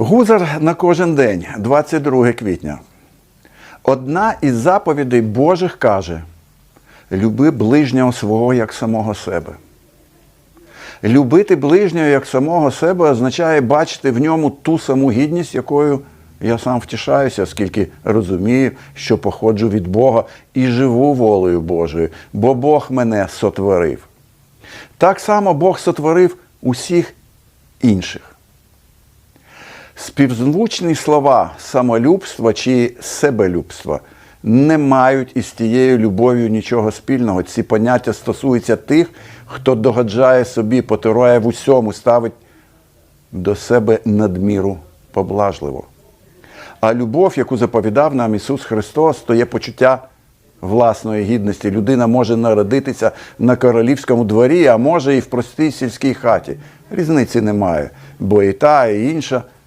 Гузар на кожен день, 22 квітня. Одна із заповідей Божих каже: люби ближнього свого як самого себе. Любити ближнього як самого себе означає бачити в ньому ту саму гідність, якою я сам втішаюся, оскільки розумію, що походжу від Бога і живу волею Божою, бо Бог мене сотворив. Так само Бог сотворив усіх інших. Співзвучні слова самолюбства чи себелюбства не мають із тією любов'ю нічого спільного. Ці поняття стосуються тих, хто догоджає собі, потирує в усьому, ставить до себе надміру поблажливо. А любов, яку заповідав нам Ісус Христос, то є почуття власної гідності. Людина може народитися на королівському дворі, а може і в простій сільській хаті. Різниці немає, бо і та, і інша –